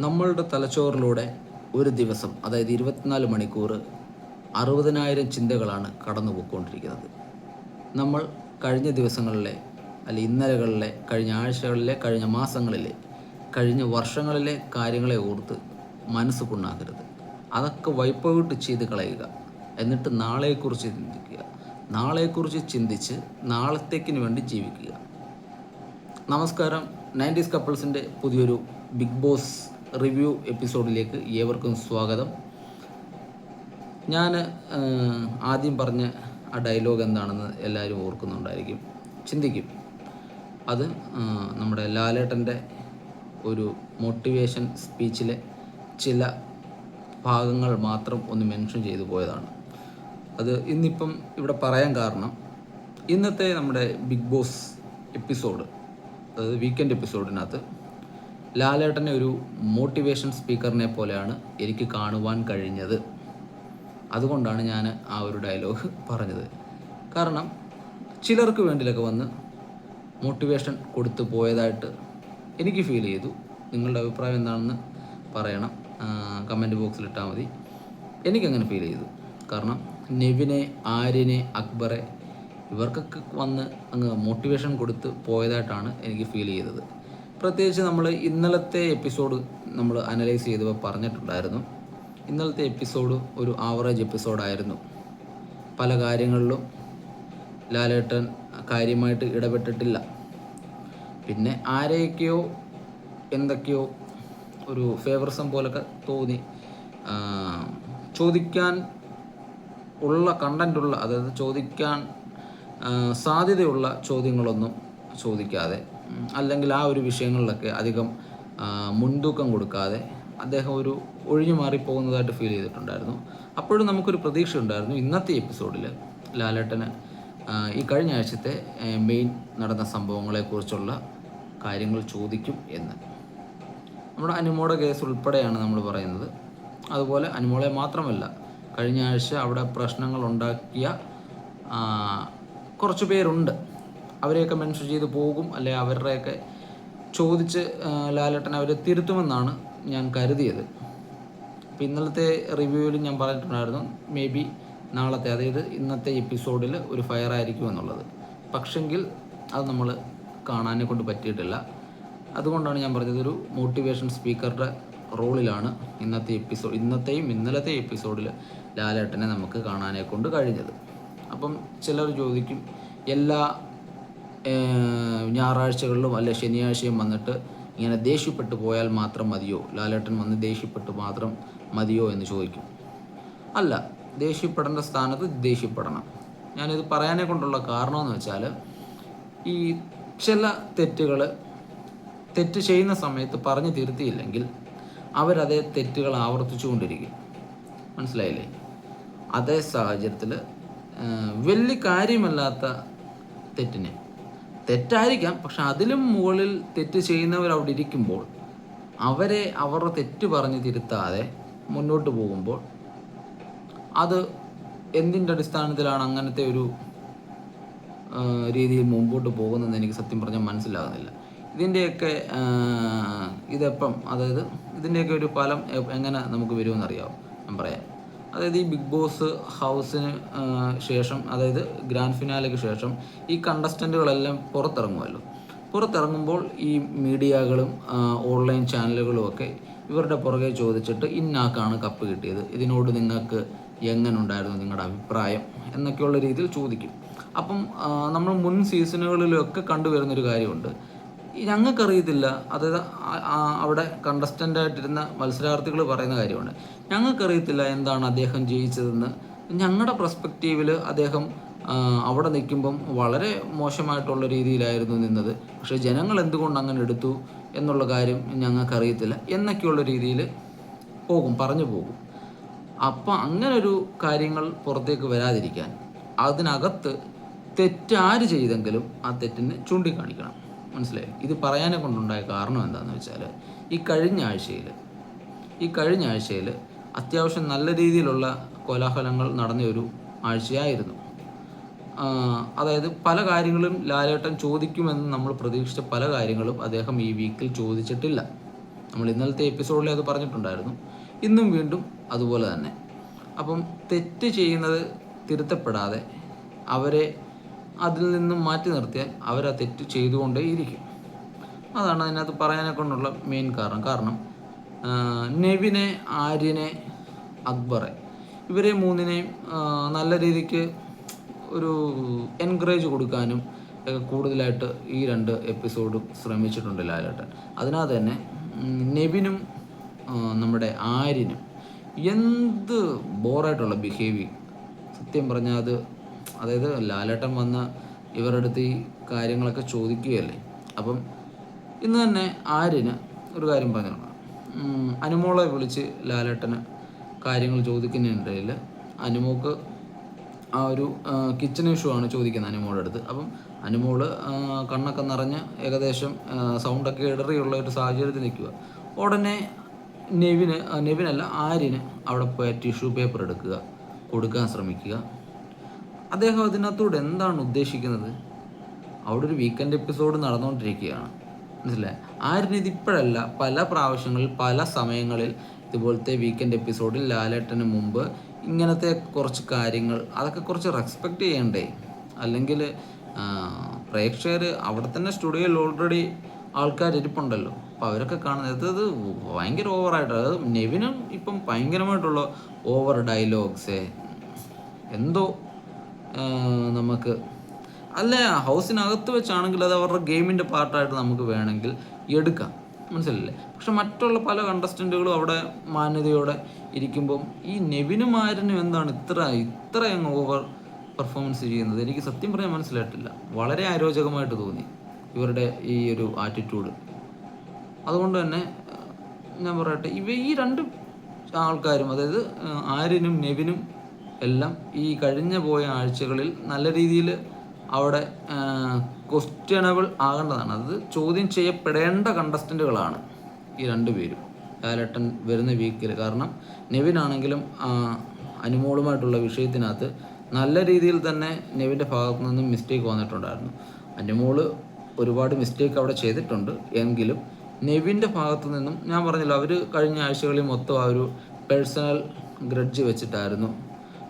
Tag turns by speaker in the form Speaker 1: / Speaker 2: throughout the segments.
Speaker 1: നമ്മളുടെ തലച്ചോറിലൂടെ ഒരു ദിവസം അതായത് ഇരുപത്തിനാല് മണിക്കൂർ അറുപതിനായിരം ചിന്തകളാണ് കടന്നു പോയിക്കൊണ്ടിരിക്കുന്നത് നമ്മൾ കഴിഞ്ഞ ദിവസങ്ങളിലെ അല്ലെ ഇന്നലകളിലെ കഴിഞ്ഞ ആഴ്ചകളിലെ കഴിഞ്ഞ മാസങ്ങളിലെ കഴിഞ്ഞ വർഷങ്ങളിലെ കാര്യങ്ങളെ ഓർത്ത് മനസ്സ് പുണ്ണാക്കരുത്. അതൊക്കെ വൈപ്പ് ഔട്ട് ചെയ്ത് കളയുക. എന്നിട്ട് നാളെക്കുറിച്ച് ചിന്തിക്കുക. നാളെക്കുറിച്ച് ചിന്തിച്ച് നാളത്തേക്കിന് വേണ്ടി ജീവിക്കുക. നമസ്കാരം. നയന്റീസ് കപ്പിൾസിന്റെ പുതിയൊരു ബിഗ് ബോസ് റിവ്യൂ എപ്പിസോഡിലേക്ക് ഏവർക്കും സ്വാഗതം. ഞാൻ ആദ്യം പറഞ്ഞ ആ ഡയലോഗ് എന്താണെന്ന് എല്ലാവരും ഓർക്കുന്നുണ്ടായിരിക്കും. ചിന്തിക്കും. അത് നമ്മുടെ ലാലേട്ടന്റെ ഒരു മോട്ടിവേഷൻ സ്പീച്ചിലെ ചില ഭാഗങ്ങൾ മാത്രം ഒന്ന് മെൻഷൻ ചെയ്തു പോയതാണ്. അത് ഇന്നിപ്പം ഇവിടെ പറയാൻ കാരണം ഇന്നത്തെ നമ്മുടെ ബിഗ് ബോസ് എപ്പിസോഡ് അതായത് വീക്കെൻഡ് എപ്പിസോഡിനകത്ത് ലാലേട്ടനെ ഒരു മോട്ടിവേഷൻ സ്പീക്കറിനെ പോലെയാണ് എനിക്ക് കാണുവാൻ കഴിഞ്ഞത്. അതുകൊണ്ടാണ് ഞാൻ ആ ഒരു ഡയലോഗ് പറഞ്ഞത്. കാരണം ചിലർക്ക് വേണ്ടിയിലൊക്കെ വന്ന് മോട്ടിവേഷൻ കൊടുത്തു പോയതായിട്ട് എനിക്ക് ഫീൽ ചെയ്തു. നിങ്ങളുടെ അഭിപ്രായം എന്താണെന്ന് പറയണം. കമന്റ് ബോക്സിൽ ഇട്ടാൽ മതി. എനിക്കങ്ങനെ ഫീൽ ചെയ്തു. കാരണം നെവിനെ ആര്യനെ അക്ബറെ ഇവർക്കൊക്കെ വന്ന് അങ്ങ് മോട്ടിവേഷൻ കൊടുത്ത് പോയതായിട്ടാണ് എനിക്ക് ഫീൽ ചെയ്തത്. പ്രത്യേകിച്ച് നമ്മൾ ഇന്നലത്തെ എപ്പിസോഡ് നമ്മൾ അനലൈസ് ചെയ്തപ്പോൾ പറഞ്ഞിട്ടുണ്ടായിരുന്നു. ഇന്നലത്തെ എപ്പിസോഡ് ഒരു ആവറേജ് എപ്പിസോഡായിരുന്നു പല കാര്യങ്ങളിലും ലാലേട്ടൻ കാര്യമായിട്ട് ഇടപെട്ടിട്ടില്ല. പിന്നെ ആരെയൊക്കെയോ എന്തൊക്കെയോ ഒരു ഫേവറിസം പോലൊക്കെ തോന്നി. ചോദിക്കാൻ ഉള്ള കണ്ടന്റുള്ള അതായത് ചോദിക്കാൻ സാധ്യതയുള്ള ചോദ്യങ്ങളൊന്നും ചോദിക്കാതെ അല്ലെങ്കിൽ ആ ഒരു വിഷയങ്ങളിലൊക്കെ അധികം മുൻതൂക്കം കൊടുക്കാതെ അദ്ദേഹം ഒരു ഒഴിഞ്ഞു മാറിപ്പോകുന്നതായിട്ട് ഫീൽ ചെയ്തിട്ടുണ്ടായിരുന്നു. അപ്പോഴും നമുക്കൊരു പ്രതീക്ഷ ഉണ്ടായിരുന്നു ഇന്നത്തെ എപ്പിസോഡിൽ ലാലേട്ടന് ഈ കഴിഞ്ഞ ആഴ്ചത്തെ മെയിൻ നടന്ന സംഭവങ്ങളെക്കുറിച്ചുള്ള കാര്യങ്ങൾ ചോദിക്കും എന്ന്. നമ്മുടെ അനുമോടെ കേസ് ഉൾപ്പെടെയാണ് നമ്മൾ പറയുന്നത്. അതുപോലെ അനുമോളെ മാത്രമല്ല കഴിഞ്ഞ ആഴ്ച അവിടെ പ്രശ്നങ്ങൾ ഉണ്ടാക്കിയ കുറച്ച് പേരുണ്ട്. അവരെയൊക്കെ മെൻഷൻ ചെയ്ത് പോകും. അല്ലെ അവരുടെയൊക്കെ ചോദിച്ച് ലാലേട്ടൻ അവരെ തിരുത്തുമെന്നാണ് ഞാൻ കരുതിയത്. അപ്പം ഇന്നലത്തെ റിവ്യൂവിൽ ഞാൻ പറഞ്ഞിട്ടുണ്ടായിരുന്നു മേ ബി നാളത്തെ അതായത് ഇന്നത്തെ എപ്പിസോഡിൽ ഒരു ഫയർ ആയിരിക്കും എന്നുള്ളത്. പക്ഷെങ്കിൽ അത് നമ്മൾ കാണാനെ കൊണ്ട് പറ്റിയിട്ടില്ല. അതുകൊണ്ടാണ് ഞാൻ പറഞ്ഞത് ഒരു മോട്ടിവേഷൻ സ്പീക്കറുടെ റോളിലാണ് ഇന്നത്തെ എപ്പിസോഡ് ഇന്നത്തെയും ഇന്നലത്തെ എപ്പിസോഡിൽ ലാലേട്ടനെ നമുക്ക് കാണാനെ കൊണ്ട് കഴിഞ്ഞത്. അപ്പം ചിലർ ചോദിക്കും എല്ലാ ഞായറാഴ്ചകളിലും അല്ലെ ശനിയാഴ്ചയും വന്നിട്ട് ഇങ്ങനെ ദേഷ്യപ്പെട്ടു പോയാൽ മാത്രം മതിയോ? ലാലേട്ടൻ വന്ന് ദേഷ്യപ്പെട്ടു മാത്രം മതിയോ എന്ന് ചോദിക്കും. അല്ല ദേഷ്യപ്പെടേണ്ട സ്ഥാനത്ത് ദേഷ്യപ്പെടണം. ഞാനിത് പറയാനെ കൊണ്ടുള്ള കാരണമെന്ന് വെച്ചാൽ ഈ ചില തെറ്റുകൾ തെറ്റ് ചെയ്യുന്ന സമയത്ത് പറഞ്ഞു തിരുത്തിയില്ലെങ്കിൽ അവരതേ തെറ്റുകൾ ആവർത്തിച്ചുകൊണ്ടിരിക്കും. മനസ്സിലായില്ലേ? അതേ സാഹചര്യത്തിൽ വലിയ കാര്യമല്ലാത്ത തെറ്റിനെ തെറ്റായിരിക്കാം. പക്ഷെ അതിലും മുകളിൽ തെറ്റ് ചെയ്യുന്നവർ അവിടെ ഇരിക്കുമ്പോൾ അവരെ അവരുടെ തെറ്റ് പറഞ്ഞ് തിരുത്താതെ മുന്നോട്ട് പോകുമ്പോൾ അത് എന്തിന്റെ അടിസ്ഥാനത്തിലാണ് അങ്ങനത്തെ ഒരു രീതിയിൽ മുമ്പോട്ട് പോകുന്നതെന്ന് എനിക്ക് സത്യം പറഞ്ഞാൽ മനസ്സിലാകുന്നില്ല. ഇതിന്റെയൊക്കെ ഇതെപ്പം അതായത് ഇതിന്റെയൊക്കെ ഒരു ഫലം എങ്ങനെ നമുക്ക് വരുമെന്നറിയാമോ ഞാൻ പറയാം. അതായത് ഈ ബിഗ് ബോസ് ഹൗസിന് ശേഷം അതായത് ഗ്രാൻഡ് ഫിനാലയ്ക്ക് ശേഷം ഈ കണ്ടസ്റ്റന്റുകളെല്ലാം പുറത്തിറങ്ങുമല്ലോ. പുറത്തിറങ്ങുമ്പോൾ ഈ മീഡിയകളും ഓൺലൈൻ ചാനലുകളും ഒക്കെ ഇവരുടെ പുറകെ ചോദിച്ചിട്ട് ഇന്നാക്കാണ് കപ്പ് കിട്ടിയത്. ഇതിനോട് നിങ്ങൾക്ക് എങ്ങനെ ഉണ്ടായിരുന്നു നിങ്ങളുടെ അഭിപ്രായം എന്നൊക്കെയുള്ള രീതിയിൽ ചോദിക്കും. അപ്പം നമ്മൾ മുൻ സീസണുകളിലൊക്കെ കണ്ടുവരുന്നൊരു കാര്യമുണ്ട്. ഞങ്ങൾക്കറിയത്തില്ല അതായത് അവിടെ കണ്ടസ്റ്റന്റായിട്ടിരുന്ന മത്സരാർത്ഥികൾ പറയുന്ന കാര്യമുണ്ട് ഞങ്ങൾക്കറിയത്തില്ല എന്താണ് അദ്ദേഹം ജയിച്ചതെന്ന് ഞങ്ങളുടെ പ്രസ്പെക്റ്റീവിൽ അദ്ദേഹം അവിടെ നിൽക്കുമ്പം വളരെ മോശമായിട്ടുള്ള രീതിയിലായിരുന്നു നിന്നത്. പക്ഷേ ജനങ്ങൾ എന്തുകൊണ്ട് അങ്ങനെ എടുത്തു എന്നുള്ള കാര്യം ഞങ്ങൾക്കറിയത്തില്ല. എന്നൊക്കെയുള്ള രീതിയിൽ പോകും പറഞ്ഞു പോകും. അപ്പം അങ്ങനൊരു കാര്യങ്ങൾ പുറത്തേക്ക് വരാതിരിക്കാൻ അതിനകത്ത് തെറ്റാര് ചെയ്തെങ്കിലും ആ തെറ്റിനെ ചൂണ്ടിക്കാണിക്കണം. മനസ്സിലായി? ഇത് പറയാനെ കൊണ്ടുണ്ടായ കാരണം എന്താണെന്ന് വെച്ചാൽ ഈ കഴിഞ്ഞ ആഴ്ചയിൽ ഈ കഴിഞ്ഞ ആഴ്ചയിൽ അത്യാവശ്യം നല്ല രീതിയിലുള്ള കോലാഹലങ്ങൾ നടന്ന ഒരു ആഴ്ചയായിരുന്നു. അതായത് പല കാര്യങ്ങളും ലാലേട്ടൻ ചോദിക്കുമെന്ന് നമ്മൾ പ്രതീക്ഷിച്ച പല കാര്യങ്ങളും അദ്ദേഹം ഈ വീക്കിൽ ചോദിച്ചിട്ടില്ല. നമ്മൾ ഇന്നലത്തെ എപ്പിസോഡിൽ അത് പറഞ്ഞിട്ടുണ്ടായിരുന്നു. ഇന്നും വീണ്ടും അതുപോലെ തന്നെ. അപ്പം തെറ്റ് ചെയ്യുന്നത് തിരുത്തപ്പെടാതെ അവരെ അതിൽ നിന്നും മാറ്റി നിർത്തിയാൽ അവരാ തെറ്റ് ചെയ്തുകൊണ്ടേ ഇരിക്കും അതാണ് അതിനകത്ത് പറയാനെ കൊണ്ടുള്ള മെയിൻ കാരണം. കാരണം നെവിനെ ആര്യനെ അക്ബറെ ഇവരെ മൂന്നിനെയും നല്ല രീതിക്ക് ഒരു എൻകറേജ് കൊടുക്കാനും കൂടുതലായിട്ട് ഈ രണ്ട് എപ്പിസോഡും ശ്രമിച്ചിട്ടുണ്ട് ലാലേട്ടൻ. അതിനകത്ത് തന്നെ നെബിനും നമ്മുടെ ആര്യനും എന്ത് ബോറായിട്ടുള്ള ബിഹേവിയർ സത്യം പറഞ്ഞാൽ അത് അതായത് ലാലേട്ടൻ വന്ന് ഇവരുടെ അടുത്ത് ഈ കാര്യങ്ങളൊക്കെ ചോദിക്കുകയല്ലേ? അപ്പം ഇന്ന് തന്നെ ആര്യന് ഒരു കാര്യം പറഞ്ഞിട്ടുണ്ട് അനുമോളെ വിളിച്ച് ലാലേട്ടന് കാര്യങ്ങൾ ചോദിക്കുന്നതിനിടയിൽ അനുമോക്ക് ആ ഒരു കിച്ചൺ ഇഷ്യൂ ആണ് ചോദിക്കുന്നത് അനുമോളുടെ അടുത്ത്. അപ്പം അനുമോൾ കണ്ണൊക്കെ നിറഞ്ഞ് ഏകദേശം സൗണ്ടൊക്കെ ഇടറിയുള്ള ഒരു സാഹചര്യത്തിൽ നിൽക്കുക. ഉടനെ നെവിന് നെവിനല്ല ആര്യന് അവിടെ പോയ ടിഷ്യൂ പേപ്പർ എടുക്കുക കൊടുക്കാൻ ശ്രമിക്കുക. അദ്ദേഹം അതിനകത്തോട് എന്താണ് ഉദ്ദേശിക്കുന്നത്? അവിടെ ഒരു വീക്കെൻഡ് എപ്പിസോഡ് നടന്നുകൊണ്ടിരിക്കുകയാണ്. മനസ്സിലായി? ആര്യന് ഇതിപ്പോഴല്ല പല പ്രാവശ്യങ്ങളിൽ പല സമയങ്ങളിൽ ഇതുപോലത്തെ വീക്കെൻഡ് എപ്പിസോഡിൽ ലാലേട്ടന് മുമ്പ് ഇങ്ങനത്തെ കുറച്ച് കാര്യങ്ങൾ അതൊക്കെ കുറച്ച് റെസ്പെക്റ്റ് ചെയ്യണ്ടേ? അല്ലെങ്കിൽ പ്രേക്ഷകർ അവിടെ തന്നെ സ്റ്റുഡിയോയിൽ ഓൾറെഡി ആൾക്കാർ ഇരിപ്പുണ്ടല്ലോ. അപ്പോൾ അവരൊക്കെ കാണുന്നത് അത് ഭയങ്കര ഓവറായിട്ട് അതായത് നെവിനും ഇപ്പം ഭയങ്കരമായിട്ടുള്ള ഓവർ ഡയലോഗ്സ് എന്തോ നമുക്ക് അല്ല ഹൗസിനകത്ത് വെച്ചാണെങ്കിൽ അത് അവരുടെ ഗെയിമിന്റെ പാർട്ടായിട്ട് നമുക്ക് വേണമെങ്കിൽ എടുക്കാം. മനസ്സിലല്ലേ പക്ഷെ മറ്റുള്ള പല കണ്ടസ്റ്റന്റുകളും അവിടെ മാന്യതയോടെ ഇരിക്കുമ്പം ഈ നെവിനും ആരിനും എന്താണ് ഇത്ര ഇത്ര ഓവർ പെർഫോമൻസ് ചെയ്യുന്നത്? എനിക്ക് സത്യം പറയാൻ മനസ്സിലായിട്ടില്ല. വളരെ അരോചകമായിട്ട് തോന്നി ഇവരുടെ ഈ ഒരു ആറ്റിറ്റ്യൂഡ് അതുകൊണ്ട് തന്നെ ഞാൻ പറയട്ടെ ഇവ ഈ രണ്ട് ആൾക്കാരും അതായത് ആര്യനും നെവിനും എല്ലാം ഈ കഴിഞ്ഞ പോയ ആഴ്ചകളിൽ നല്ല രീതിയിൽ അവിടെ ക്വസ്റ്റ്യണബിൾ ആകേണ്ടതാണ്. അത് ചോദ്യം ചെയ്യപ്പെടേണ്ട കണ്ടസ്റ്റന്റുകളാണ് ഈ രണ്ട് പേരും. ലാലേട്ടൻ വരുന്ന വീക്കിൽ കാരണം നെവിൻ ആണെങ്കിലും അനുമോളുമായിട്ടുള്ള വിഷയത്തിനകത്ത് നല്ല രീതിയിൽ തന്നെ നെവിന്റെ ഭാഗത്തു നിന്നും മിസ്റ്റേക്ക് വന്നിട്ടുണ്ടായിരുന്നു. അനുമോൾ ഒരുപാട് മിസ്റ്റേക്ക് അവിടെ ചെയ്തിട്ടുണ്ട്. എങ്കിലും നെവിന്റെ ഭാഗത്തു നിന്നും ഞാൻ പറഞ്ഞല്ലോ അവർ കഴിഞ്ഞ ആഴ്ചകളിൽ മൊത്തം ആ ഒരു പേഴ്സണൽ ഗ്രഡ്ജ് വെച്ചിട്ടായിരുന്നു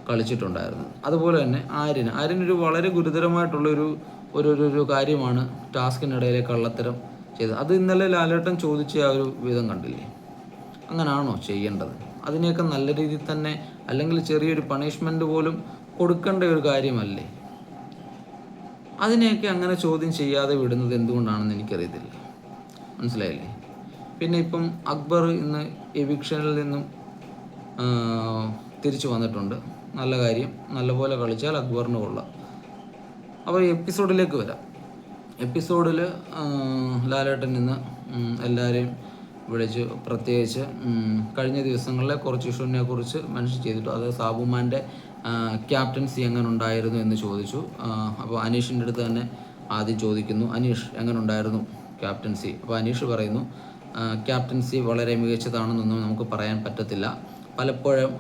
Speaker 1: കളിച്ചിട്ടുണ്ടായിരുന്നത് അതുപോലെ തന്നെ ആര്യന്. ആര്യനൊരു വളരെ ഗുരുതരമായിട്ടുള്ളൊരു ഒരു ഒരു കാര്യമാണ് ടാസ്കിനിടയിലെ കള്ളത്തരം ചെയ്തത്. അത് ഇന്നലെ ലാലേട്ടൻ ചോദിച്ച ആ ഒരു വിധം കണ്ടില്ലേ? അങ്ങനാണോ ചെയ്യേണ്ടത്? അതിനെയൊക്കെ നല്ല രീതിയിൽ തന്നെ അല്ലെങ്കിൽ ചെറിയൊരു പണിഷ്മെന്റ് പോലും കൊടുക്കേണ്ട ഒരു കാര്യമല്ലേ? അതിനെയൊക്കെ അങ്ങനെ ചോദ്യം ചെയ്യാതെ വിടുന്നത് എന്തുകൊണ്ടാണെന്ന് എനിക്കറിയത്തില്ല. മനസ്സിലായില്ലേ? പിന്നെ ഇപ്പം അക്ബർ ഇന്ന് എവിക്ഷനിൽ നിന്നും തിരിച്ചു വന്നിട്ടുണ്ട്. നല്ല കാര്യം. നല്ലപോലെ കളിച്ചാൽ അക്ബറിന് കൊള്ളാം. അപ്പോൾ എപ്പിസോഡിലേക്ക് വരാം. എപ്പിസോഡിൽ ലാലേട്ടൻ ഇന്ന് എല്ലാവരെയും വിളിച്ച് പ്രത്യേകിച്ച് കഴിഞ്ഞ ദിവസങ്ങളിലെ കുറച്ച് ഇഷ്യൂവിനെ കുറിച്ച് മെൻഷൻ ചെയ്തിട്ടു. അത് സാബുമാന്റെ ക്യാപ്റ്റൻസി എങ്ങനെ ഉണ്ടായിരുന്നു എന്ന് ചോദിച്ചു. അപ്പോൾ അനീഷിന്റെ അടുത്ത് തന്നെ ആദ്യം ചോദിക്കുന്നു. അനീഷ് എങ്ങനെ ഉണ്ടായിരുന്നു ക്യാപ്റ്റൻസി? അപ്പോൾ അനീഷ് പറയുന്നു ക്യാപ്റ്റൻസി വളരെ മികച്ചതാണെന്നൊന്നും നമുക്ക് പറയാൻ പറ്റത്തില്ല. പലപ്പോഴും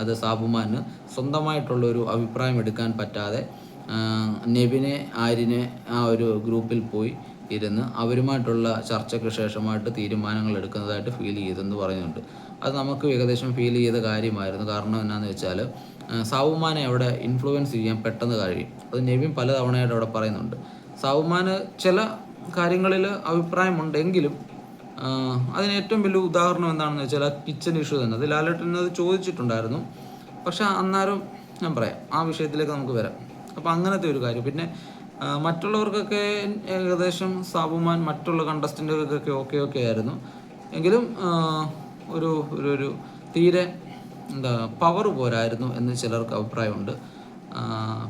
Speaker 1: അത് സാബുമാന് സ്വന്തമായിട്ടുള്ള ഒരു അഭിപ്രായം എടുക്കാൻ പറ്റാതെ നെബിനെ ആര്യനെ ആ ഒരു ഗ്രൂപ്പിൽ പോയി ഇരുന്ന് അവരുമായിട്ടുള്ള ചർച്ചയ്ക്ക് ശേഷമായിട്ട് തീരുമാനങ്ങൾ എടുക്കുന്നതായിട്ട് ഫീൽ ചെയ്തെന്ന് പറയുന്നുണ്ട് അത് നമുക്ക് ഏകദേശം ഫീൽ ചെയ്ത കാര്യമായിരുന്നു. കാരണം എന്നാന്ന് വെച്ചാൽ സാവുമാനെ അവിടെ ഇൻഫ്ലുവൻസ് ചെയ്യാൻ പെട്ടെന്ന് കഴിയും. അത് നെവിൻ പലതവണയായിട്ട് അവിടെ പറയുന്നുണ്ട്. സാവുമാന് ചില കാര്യങ്ങളിൽ അഭിപ്രായമുണ്ടെങ്കിലും അതിന് ഏറ്റവും വലിയ ഉദാഹരണം എന്താണെന്ന് വെച്ചാൽ ആ ഇഷ്യൂ തന്നെ. അത് ലാലേട്ടൻ അത് ചോദിച്ചിട്ടുണ്ടായിരുന്നു. പക്ഷെ അന്നേരം ഞാൻ പറയാം ആ വിഷയത്തിലേക്ക് നമുക്ക് വരാം. അപ്പോൾ അങ്ങനത്തെ ഒരു കാര്യം. പിന്നെ മറ്റുള്ളവർക്കൊക്കെ ഏകദേശം സാബുമാൻ മറ്റുള്ള കണ്ടസ്റ്റന്റുകൾക്കൊക്കെ ഓക്കെ ഓക്കെ ആയിരുന്നു. എങ്കിലും ഒരു ഒരു ഒരു തീരെ എന്താ പവർ പോരായിരുന്നു എന്ന് ചിലർക്ക് അഭിപ്രായമുണ്ട്.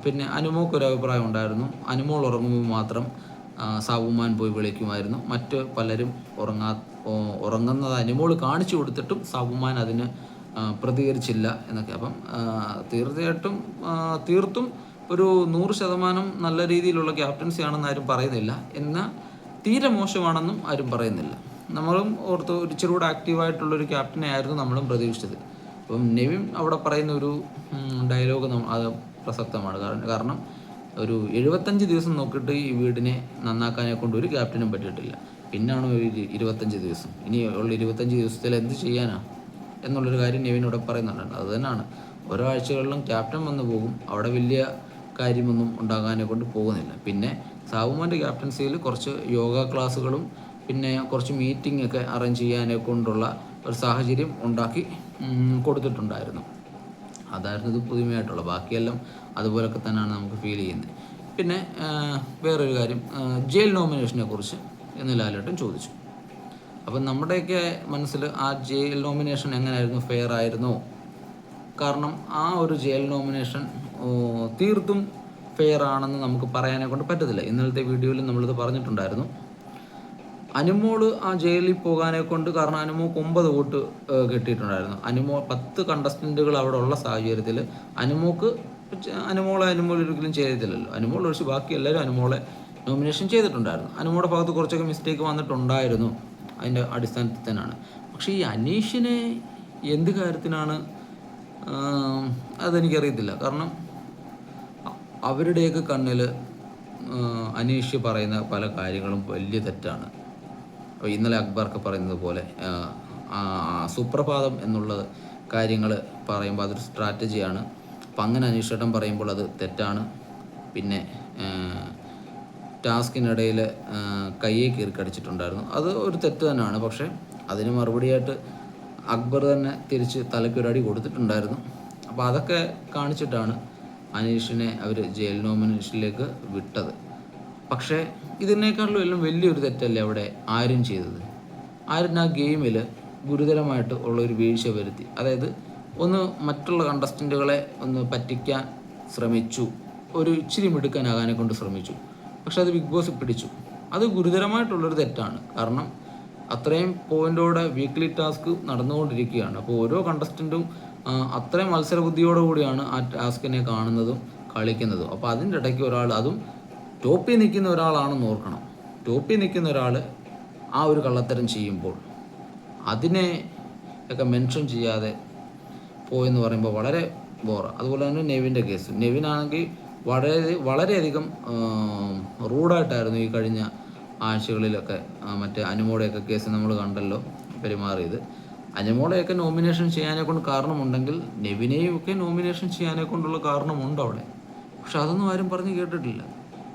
Speaker 1: പിന്നെ അനുമോക്കൊരു അഭിപ്രായം ഉണ്ടായിരുന്നു. അനുമോൾ ഉറങ്ങുമ്പോൾ മാത്രം. സാബുമാൻ പോയി വിളിക്കുമായിരുന്നു. മറ്റ് പലരും ഉറങ്ങാ ഉറങ്ങുന്നത് അനുമോൾ കാണിച്ചു കൊടുത്തിട്ടും സാബുമാൻ അതിന് പ്രതികരിച്ചില്ല എന്നൊക്കെ. അപ്പം തീർച്ചയായിട്ടും തീർത്തും ഒരു നൂറ് ശതമാനം നല്ല രീതിയിലുള്ള ക്യാപ്റ്റൻസി ആണെന്ന് ആരും പറയുന്നില്ല. എന്നാൽ തീരെ മോശമാണെന്നും ആരും പറയുന്നില്ല. നമ്മളും ഓർത്ത് ഇച്ചിരി കൂടെ ആക്റ്റീവായിട്ടുള്ളൊരു ക്യാപ്റ്റനെ ആയിരുന്നു നമ്മളും പ്രതീക്ഷിച്ചത്. അപ്പം നെവിൻ അവിടെ പറയുന്ന ഒരു ഡയലോഗ് അത് പ്രസക്തമാണ്. കാരണം കാരണം ഒരു എഴുപത്തഞ്ച് ദിവസം നോക്കിയിട്ട് ഈ വീടിനെ നന്നാക്കാനെ കൊണ്ട് ഒരു ക്യാപ്റ്റനും പറ്റിയിട്ടില്ല. പിന്നാണ് ഒരു ഇരുപത്തഞ്ച് ദിവസം. ഇനി ഉള്ള ഇരുപത്തഞ്ച് ദിവസത്തിൽ എന്ത് ചെയ്യാനാ? എന്നുള്ളൊരു കാര്യം നെവിൻ ഇവിടെ പറയുന്നുണ്ട്. അത് തന്നെയാണ് ഓരോ ആഴ്ചകളിലും ക്യാപ്റ്റൻ വന്നു പോകും. അവിടെ വലിയ കാര്യമൊന്നും ഉണ്ടാകാനെ കൊണ്ട് പോകുന്നില്ല. പിന്നെ സാവുമാന്റെ ക്യാപ്റ്റൻസിയിൽ കുറച്ച് യോഗ ക്ലാസ്സുകളും പിന്നെ കുറച്ച് മീറ്റിംഗ് ഒക്കെ അറേഞ്ച് ചെയ്യാനെ കൊണ്ടുള്ള ഒരു സാഹചര്യം ഉണ്ടാക്കി കൊടുത്തിട്ടുണ്ടായിരുന്നു. അതായിരുന്നു ഇത് പുതുമയായിട്ടുള്ള. ബാക്കിയെല്ലാം അതുപോലൊക്കെ തന്നെയാണ് നമുക്ക് ഫീൽ ചെയ്യുന്നത്. പിന്നെ വേറൊരു കാര്യം ജയിൽ നോമിനേഷനെ കുറിച്ച് എന്ന് ലാലേട്ടൻ ചോദിച്ചു. അപ്പം നമ്മുടെയൊക്കെ മനസ്സിൽ ആ ജയിൽ നോമിനേഷൻ എങ്ങനെയായിരുന്നു? ഫെയർ ആയിരുന്നു? കാരണം ആ ഒരു ജയിൽ നോമിനേഷൻ തീർത്തും ഫെയർ ആണെന്ന് നമുക്ക് പറയാനെ കൊണ്ട് പറ്റത്തില്ല. ഇന്നലത്തെ വീഡിയോയിൽ നമ്മളിത് പറഞ്ഞിട്ടുണ്ടായിരുന്നു. അനുമോൾ ആ ജയിലിൽ പോകാനെ കൊണ്ട് കാരണം അനുമോക്ക് ഒമ്പത് വോട്ട് കിട്ടിയിട്ടുണ്ടായിരുന്നു. അനുമോ പത്ത് കണ്ടസ്റ്റന്റുകൾ അവിടെ ഉള്ള സാഹചര്യത്തിൽ അനുമോക്ക് അനുമോളെ അനുമോൾ ഒരിക്കലും ചെയ്തിട്ടില്ലല്ലോ അനുമോൾ ഒഴിച്ച് ബാക്കി എല്ലാവരും അനുമോളെ നോമിനേഷൻ ചെയ്തിട്ടുണ്ടായിരുന്നു. അനുമോളുടെ ഭാഗത്ത് കുറച്ചൊക്കെ മിസ്റ്റേക്ക് വന്നിട്ടുണ്ടായിരുന്നു. അതിന്റെ അടിസ്ഥാനത്തിൽ തന്നെയാണ്. പക്ഷേ ഈ അനീഷിനെ എന്ത് കാര്യത്തിനാണ് അതെനിക്കറിയത്തില്ല. കാരണം അവരുടെയൊക്കെ കണ്ണിൽ അനീഷ് പറയുന്ന പല കാര്യങ്ങളും വലിയ തെറ്റാണ്. അപ്പോൾ ഇന്നലെ അക്ബർക്ക് പറയുന്നത് പോലെ സുപ്രഭാതം എന്നുള്ള കാര്യങ്ങൾ പറയുമ്പോൾ അതൊരു സ്ട്രാറ്റജിയാണ് അപ്പം അങ്ങനെ അനീഷേട്ടൻ പറയുമ്പോൾ അത് തെറ്റാണ്. പിന്നെ ടാസ്കിനിടയിൽ കയ്യെ കീറി കടിച്ചിട്ടുണ്ടായിരുന്നു. അത് ഒരു തെറ്റ് തന്നെയാണ്. പക്ഷേ അതിന് മറുപടിയായിട്ട് അക്ബർ തന്നെ തിരിച്ച് തലക്കൊരടി കൊടുത്തിട്ടുണ്ടായിരുന്നു. അപ്പോൾ അതൊക്കെ കാണിച്ചിട്ടാണ് അനീഷിനെ അവർ ജയിൽ നോമിനേഷനിലേക്ക് വിട്ടത്. പക്ഷേ ഇതിനേക്കാളും എല്ലാം വലിയൊരു തെറ്റല്ലേ അവിടെ ആരും ചെയ്തത്? ആരും ആ ഗെയിമിൽ ഗുരുതരമായിട്ട് ഉള്ള ഒരു വീഴ്ച വരുത്തി. അതായത് ഒന്ന് മറ്റുള്ള കണ്ടസ്റ്റന്റുകളെ ഒന്ന് പറ്റിക്കാൻ ശ്രമിച്ചു. ഒരു ഇച്ചിരി മിടുക്കാനാകാനെ കൊണ്ട് ശ്രമിച്ചു. പക്ഷെ അത് ബിഗ് ബോസ് പിടിച്ചു. അത് ഗുരുതരമായിട്ടുള്ളൊരു തെറ്റാണ്. കാരണം അത്രയും പോയിന്റോടെ വീക്ക്ലി ടാസ്ക് നടന്നുകൊണ്ടിരിക്കുകയാണ്. അപ്പോൾ ഓരോ കണ്ടസ്റ്റന്റും അത്രയും മത്സരബുദ്ധിയോടു കൂടിയാണ് ആ ടാസ്കിനെ കാണുന്നതും കളിക്കുന്നതും. അപ്പോൾ അതിന്റെ ഇടയ്ക്ക് ഒരാൾ അതും ടോപ്പിൽ നിൽക്കുന്ന ഒരാളാണെന്ന് ഓർക്കണം. ടോപ്പിൽ നിൽക്കുന്ന ഒരാൾ ആ ഒരു കള്ളത്തരം ചെയ്യുമ്പോൾ അതിനെ ഒക്കെ മെൻഷൻ ചെയ്യാതെ പോയെന്ന് പറയുമ്പോൾ വളരെ ബോറ അതുപോലെ തന്നെ നെവിന്റെ കേസ് നെവിനാണെങ്കിൽ വളരെ വളരെയധികം റൂഡായിട്ടായിരുന്നു ഈ കഴിഞ്ഞ ആഴ്ചകളിലൊക്കെ മറ്റേ അനുമോടെയൊക്കെ കേസ് നമ്മൾ കണ്ടല്ലോ പെരുമാറിയത്. അനുമോളെയൊക്കെ നോമിനേഷൻ ചെയ്യാനെ കൊണ്ട് കാരണമുണ്ടെങ്കിൽ നെവിനെയും ഒക്കെ നോമിനേഷൻ ചെയ്യാനെ കൊണ്ടുള്ള കാരണമുണ്ട് അവിടെ. പക്ഷെ അതൊന്നും ആരും പറഞ്ഞ് കേട്ടിട്ടില്ല.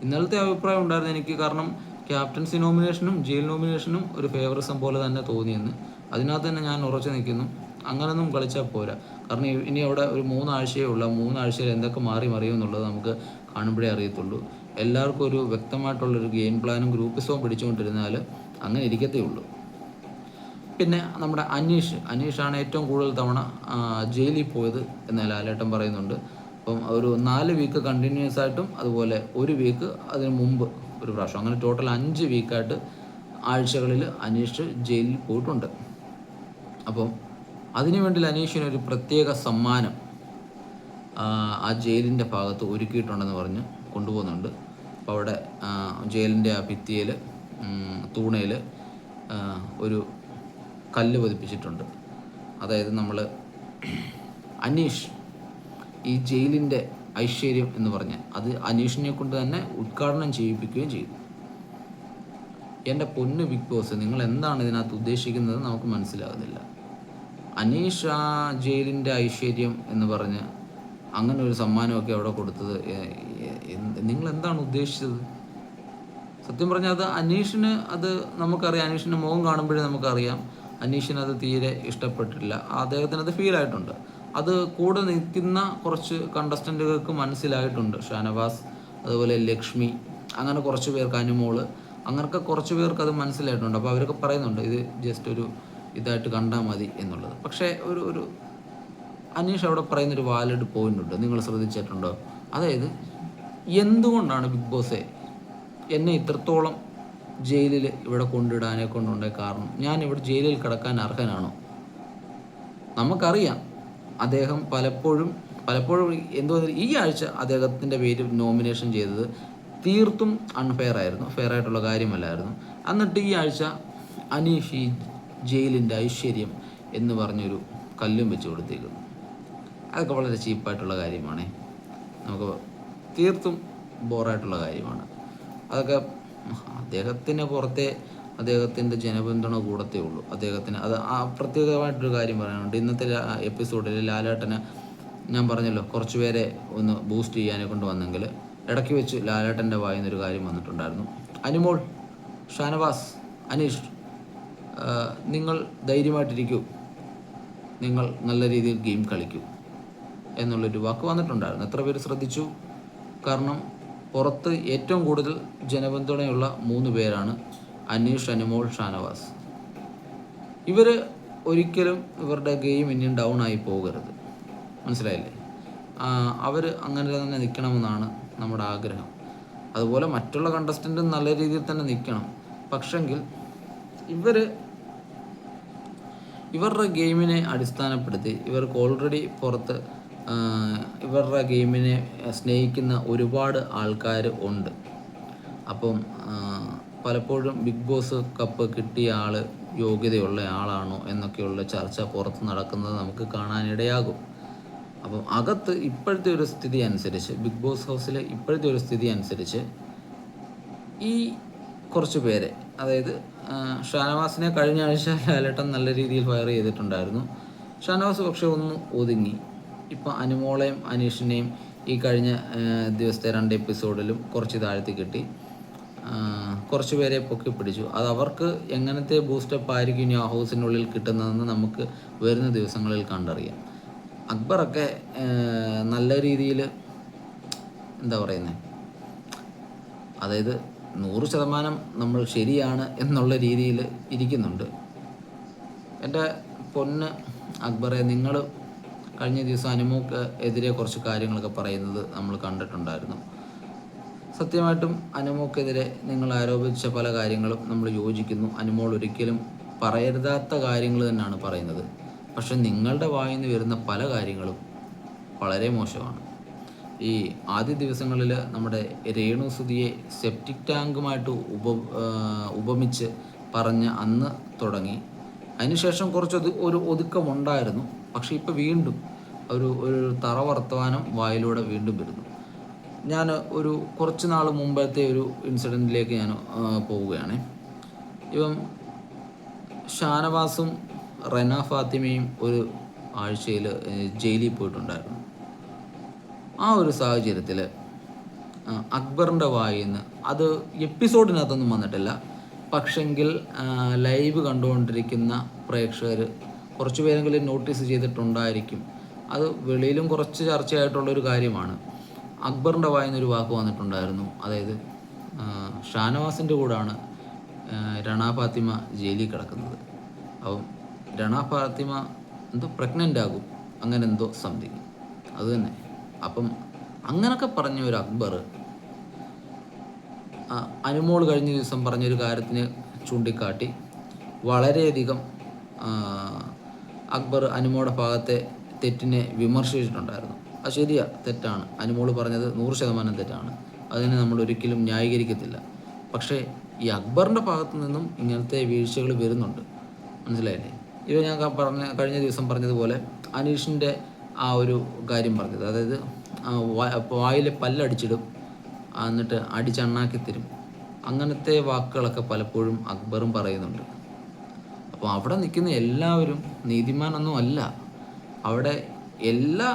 Speaker 1: ഇന്നലത്തെ അഭിപ്രായം ഉണ്ടായിരുന്നു എനിക്ക് കാരണം ക്യാപ്റ്റൻസി നോമിനേഷനും ജയിൽ നോമിനേഷനും ഒരു ഫേവറിസം പോലെ തന്നെ തോന്നിയെന്ന്. അതിനകത്ത് തന്നെ ഞാൻ ഉറച്ചു നിൽക്കുന്നു. അങ്ങനൊന്നും കളിച്ചാൽ പോരാ. കാരണം ഇനി അവിടെ ഒരു മൂന്നാഴ്ചയേ ഉള്ളൂ. മൂന്നാഴ്ചയിൽ എന്തൊക്കെ മാറി മറിയും എന്നുള്ളത് നമുക്ക് കാണുമ്പോഴേ അറിയത്തുള്ളൂ. എല്ലാവർക്കും ഒരു വ്യക്തമായിട്ടുള്ളൊരു ഗെയിം പ്ലാനും ഗ്രൂപ്പിസവും പിടിച്ചുകൊണ്ടിരുന്നാൽ അങ്ങനെ ഇരിക്കത്തേ ഉള്ളൂ. പിന്നെ നമ്മുടെ അനീഷ്. അനീഷാണ് ഏറ്റവും കൂടുതൽ തവണ ജയിലിൽ പോയത് എന്ന് ലാലേട്ടൻ പറയുന്നുണ്ട്. അപ്പം ഒരു നാല് വീക്ക് കണ്ടിന്യൂസ് ആയിട്ടും അതുപോലെ ഒരു വീക്ക് അതിന് മുമ്പ് ഒരു പ്രാവശ്യം. അങ്ങനെ ടോട്ടൽ അഞ്ച് വീക്കായിട്ട് ആഴ്ചകളിൽ അനീഷ് ജയിലിൽ പോയിട്ടുണ്ട്. അപ്പം അതിനുവേണ്ടി അനീഷിന് ഒരു പ്രത്യേക സമ്മാനം ആ, ജയിലിന്റെ ഭാഗത്ത് ഒരുക്കിയിട്ടുണ്ടെന്ന് പറഞ്ഞ് കൊണ്ടുപോകുന്നുണ്ട്. അപ്പോൾ അവിടെ ജയിലിന്റെ ആ ഭിത്തിയിൽ തൂണയിൽ ഒരു കല്ല് പതിപ്പിച്ചിട്ടുണ്ട്. അതായത് നമ്മൾ അനീഷ് ഈ ജയിലിന്റെ ഐശ്വര്യം എന്ന് പറഞ്ഞ് അത് അനീഷിനെ കൊണ്ട് തന്നെ ഉദ്ഘാടനം ചെയ്യിപ്പിക്കുകയും ചെയ്തു. എന്റെ പൊന്ന് ബിഗ് ബോസ് നിങ്ങൾ എന്താണ് ഇതിനകത്ത് ഉദ്ദേശിക്കുന്നത് നമുക്ക് മനസ്സിലാകുന്നില്ല. അനീഷ് ആ ജയിലിന്റെ ഐശ്വര്യം എന്ന് പറഞ്ഞ് അങ്ങനെ ഒരു സമ്മാനമൊക്കെ അവിടെ കൊടുത്തത്. നിങ്ങൾ എന്താണ് ഉദ്ദേശിച്ചത്? സത്യം പറഞ്ഞാൽ അത് അനീഷിന് അത് നമുക്കറിയാം. അനീഷിന്റെ മുഖം കാണുമ്പോഴേ നമുക്കറിയാം. അനീഷിന് അത് തീരെ ഇഷ്ടപ്പെട്ടിട്ടില്ല അദ്ദേഹത്തിന് അത് ഫീൽ ആയിട്ടുണ്ട്. അത് കൂടെ നിൽക്കുന്ന കുറച്ച് കണ്ടസ്റ്റന്റുകൾക്ക് മനസ്സിലായിട്ടുണ്ട്. ഷാനവാസ് അതുപോലെ ലക്ഷ്മി അങ്ങനെ കുറച്ച് പേർക്ക് അനുമോൾ അങ്ങനൊക്കെ കുറച്ച് പേർക്ക് അത് മനസ്സിലായിട്ടുണ്ട്. അപ്പോൾ അവരൊക്കെ പറയുന്നുണ്ട് ഇത് ജസ്റ്റ് ഒരു ഇതായിട്ട് കണ്ടാൽ മതി എന്നുള്ളത്. പക്ഷേ ഒരു ഒരു അനീഷ് അവിടെ പറയുന്നൊരു വാലിഡ് പോയിന്റ് ഉണ്ട്. നിങ്ങൾ ശ്രദ്ധിച്ചിട്ടുണ്ടോ? അതായത് എന്തുകൊണ്ടാണ് ബിഗ് ബോസെ എന്നെ ഇത്രത്തോളം ജയിലിൽ ഇവിടെ കൊണ്ടിടാനെ കൊണ്ടുണ്ടായ കാരണം? ഞാൻ ഇവിടെ ജയിലിൽ കിടക്കാൻ അർഹനാണോ? നമുക്കറിയാം. അദ്ദേഹം പലപ്പോഴും പലപ്പോഴും എന്തോ ഈ ആഴ്ച അദ്ദേഹത്തിന്റെ പേര് നോമിനേഷൻ ചെയ്തത് തീർത്തും അൺഫെയർ ആയിരുന്നു. ഫെയർ ആയിട്ടുള്ള കാര്യമല്ലായിരുന്നു. എന്നിട്ട് ഈ ആഴ്ച അനീഷ് ഈ ജയിലിന്റെ ഐശ്വര്യം എന്ന് പറഞ്ഞൊരു കല്ലും വെച്ച് കൊടുത്തേക്കുന്നു. അതൊക്കെ വളരെ ചീപ്പായിട്ടുള്ള കാര്യമാണ്. നമുക്ക് തീർത്തും ബോറായിട്ടുള്ള കാര്യമാണ്. അതൊക്കെ അദ്ദേഹത്തിന് പുറത്തെ അദ്ദേഹത്തിന്റെ ജനപിന്തുണ കൂടത്തേ ഉള്ളൂ. അദ്ദേഹത്തിന് അത് ആ പ്രത്യേകമായിട്ടൊരു കാര്യം പറയാനുണ്ട്. ഇന്നത്തെ എപ്പിസോഡിൽ ലാലേട്ടന് ഞാൻ പറഞ്ഞല്ലോ കുറച്ച് പേരെ ഒന്ന് ബൂസ്റ്റ് ചെയ്യാനെ കൊണ്ട് വന്നെങ്കിൽ ഇടയ്ക്ക് വെച്ച് ലാലേട്ടന്റെ വായിൽ നിന്നൊരു കാര്യം വന്നിട്ടുണ്ടായിരുന്നു. അനുമോൾ ഷാനവാസ് അനീഷ് നിങ്ങൾ ധൈര്യമായിട്ടിരിക്കൂ. നിങ്ങൾ നല്ല രീതിയിൽ ഗെയിം കളിക്കൂ എന്നുള്ളൊരു വാക്ക് വന്നിട്ടുണ്ടായിരുന്നു. എത്ര പേര് ശ്രദ്ധിച്ചു? കാരണം പുറത്ത് ഏറ്റവും കൂടുതൽ ജനപിന്തുണയുള്ള മൂന്ന് പേരാണ് അനീഷ് അനുമോൾ ഷാനവാസ്. ഇവർ ഒരിക്കലും ഇവരുടെ ഗെയിം ഇനിയും ഡൗൺ ആയി പോകരുത്. മനസ്സിലായില്ലേ? അവർ അങ്ങനെ തന്നെ നിൽക്കണമെന്നാണ് നമ്മുടെ ആഗ്രഹം. അതുപോലെ മറ്റുള്ള കണ്ടസ്റ്റന്റും നല്ല രീതിയിൽ തന്നെ നിൽക്കണം പക്ഷെങ്കിൽ ഇവർ ഇവരുടെ ഗെയിമിനെ അടിസ്ഥാനപ്പെടുത്തി ഇവർക്ക് ഓൾറെഡി പുറത്ത് ഇവരുടെ ഗെയിമിനെ സ്നേഹിക്കുന്ന ഒരുപാട് ആൾക്കാർ ഉണ്ട്. അപ്പം പലപ്പോഴും ബിഗ് ബോസ് കപ്പ് കിട്ടിയ ആൾ യോഗ്യതയുള്ള ആളാണോ എന്നൊക്കെയുള്ള ചർച്ച പുറത്ത് നടക്കുന്നത് നമുക്ക് കാണാനിടയാകും. അപ്പം അകത്ത് ഇപ്പോഴത്തെ ഒരു സ്ഥിതി അനുസരിച്ച് ബിഗ് ബോസ് ഹൗസിലെ ഇപ്പോഴത്തെ ഒരു സ്ഥിതി അനുസരിച്ച് ഈ കുറച്ച് പേരെ അതായത് ഷാനവാസിനെ കഴിഞ്ഞ ആഴ്ച ലാലേട്ടൻ നല്ല രീതിയിൽ ഫയർ ചെയ്തിട്ടുണ്ടായിരുന്നു. ഷാനവാസ് പക്ഷേ ഒന്ന് ഒതുങ്ങി. ഇപ്പം അനുമോളെയും അനീഷിനെയും ഈ കഴിഞ്ഞ ദിവസത്തെ രണ്ട് എപ്പിസോഡിലും കുറച്ച് താഴ്ത്തി കിട്ടി. കുറച്ച് പേരെ പൊക്കി പിടിച്ചു. അത് അവർക്ക് എങ്ങനത്തെ ബൂസ്റ്റപ്പ് ആയിരിക്കും ഇനി ആ ഹൗസിനുള്ളിൽ കിട്ടുന്നതെന്ന് നമുക്ക് വരുന്ന ദിവസങ്ങളിൽ കണ്ടറിയാം. അക്ബറൊക്കെ നല്ല രീതിയിൽ എന്താ പറയുന്നത് അതായത് നൂറ് ശതമാനം നമ്മൾ ശരിയാണ് എന്നുള്ള രീതിയിൽ ഇരിക്കുന്നുണ്ട്. എന്റെ പൊന്ന് അക്ബറെ നിങ്ങൾ കഴിഞ്ഞ ദിവസം അനുമോക്ക് എതിരെ കുറച്ച് കാര്യങ്ങളൊക്കെ പറയുന്നത് നമ്മൾ കണ്ടിട്ടുണ്ടായിരുന്നു. സത്യമായിട്ടും അനുമോക്കെതിരെ നിങ്ങൾ ആരോപിച്ച പല കാര്യങ്ങളും നമ്മൾ യോജിക്കുന്നു. അനുമോൾ ഒരിക്കലും പറയരുതാത്ത കാര്യങ്ങൾ തന്നെയാണ് പറയുന്നത്. പക്ഷെ നിങ്ങളുടെ വായിൽ നിന്ന് വരുന്ന പല കാര്യങ്ങളും വളരെ മോശമാണ്. ഈ ആദ്യ ദിവസങ്ങളിൽ നമ്മുടെ രേണു രേണുസുതിയെ സെപ്റ്റിക് ടാങ്കുമായിട്ട് ഉപ ഉപമിച്ച് പറഞ്ഞ് അന്ന് തുടങ്ങി. അതിനുശേഷം കുറച്ച് ഒരു ഒതുക്കമുണ്ടായിരുന്നു. പക്ഷേ ഇപ്പോൾ വീണ്ടും ഒരു ഒരു തറ വർത്തമാനം വായിലൂടെ വീണ്ടും വരുന്നു. ഞാൻ ഒരു കുറച്ച് നാൾ മുമ്പത്തെ ഒരു ഇൻസിഡന്റിലേക്ക് ഞാൻ പോവുകയാണ്. ഇപ്പം ഷാനവാസും റെന ഫാത്തിമയും ഒരു ആഴ്ചയിൽ ജയിലിൽ പോയിട്ടുണ്ടായിരുന്നു. ആ ഒരു സാഹചര്യത്തിൽ അക്ബറിന്റെ വായിൽ നിന്ന് അത് എപ്പിസോഡിനകത്തൊന്നും വന്നിട്ടില്ല. പക്ഷെങ്കിൽ ലൈവ് കണ്ടുകൊണ്ടിരിക്കുന്ന പ്രേക്ഷകർ കുറച്ച് പേരെങ്കിലും നോട്ടീസ് ചെയ്തിട്ടുണ്ടായിരിക്കും. അത് വെളിയിലും കുറച്ച് ചർച്ചയായിട്ടുള്ളൊരു കാര്യമാണ്. അക്ബറിന്റെ വായിൽ നിന്നൊരു വാക്ക് വന്നിട്ടുണ്ടായിരുന്നു. അതായത് ഷാനവാസിന്റെ കൂടാണ് രണാ ഫാത്തിമ ജയിലിൽ കിടക്കുന്നത്. അപ്പം രണ ഫാത്തിമ എന്തോ പ്രഗ്നന്റ് ആകും. അങ്ങനെ എന്തോ സംതിങ് അത് തന്നെ. അപ്പം അങ്ങനൊക്കെ പറഞ്ഞ ഒരു അക്ബർ അനുമോൾ കഴിഞ്ഞ ദിവസം പറഞ്ഞൊരു കാര്യത്തിന് ചൂണ്ടിക്കാട്ടി വളരെയധികം അക്ബർ അനുമോടെ ഭാഗത്തെ തെറ്റിനെ വിമർശിച്ചിട്ടുണ്ടായിരുന്നു. അത് ശരിയാ തെറ്റാണ്. അനുമോൾ പറഞ്ഞത് നൂറ് ശതമാനം തെറ്റാണ്. അതിനെ നമ്മൾ ഒരിക്കലും ന്യായീകരിക്കത്തില്ല. പക്ഷേ ഈ അക്ബറിന്റെ ഭാഗത്തു നിന്നും ഇങ്ങനത്തെ വീഴ്ചകൾ വരുന്നുണ്ട്. മനസ്സിലായില്ലേ? ഇവ ഞാൻ പറഞ്ഞ കഴിഞ്ഞ ദിവസം പറഞ്ഞതുപോലെ അനീഷിന്റെ ആ ഒരു കാര്യം പറഞ്ഞത്. അതായത് വായിൽ പല്ലടിച്ചിടും എന്നിട്ട് അടിച്ചണ്ണാക്കി തരും. അങ്ങനത്തെ വാക്കുകളൊക്കെ പലപ്പോഴും അക്ബറും പറയുന്നുണ്ട്. അപ്പോൾ അവിടെ നിൽക്കുന്ന എല്ലാവരും നീതിമാനൊന്നും അല്ല. അവിടെ എല്ലാ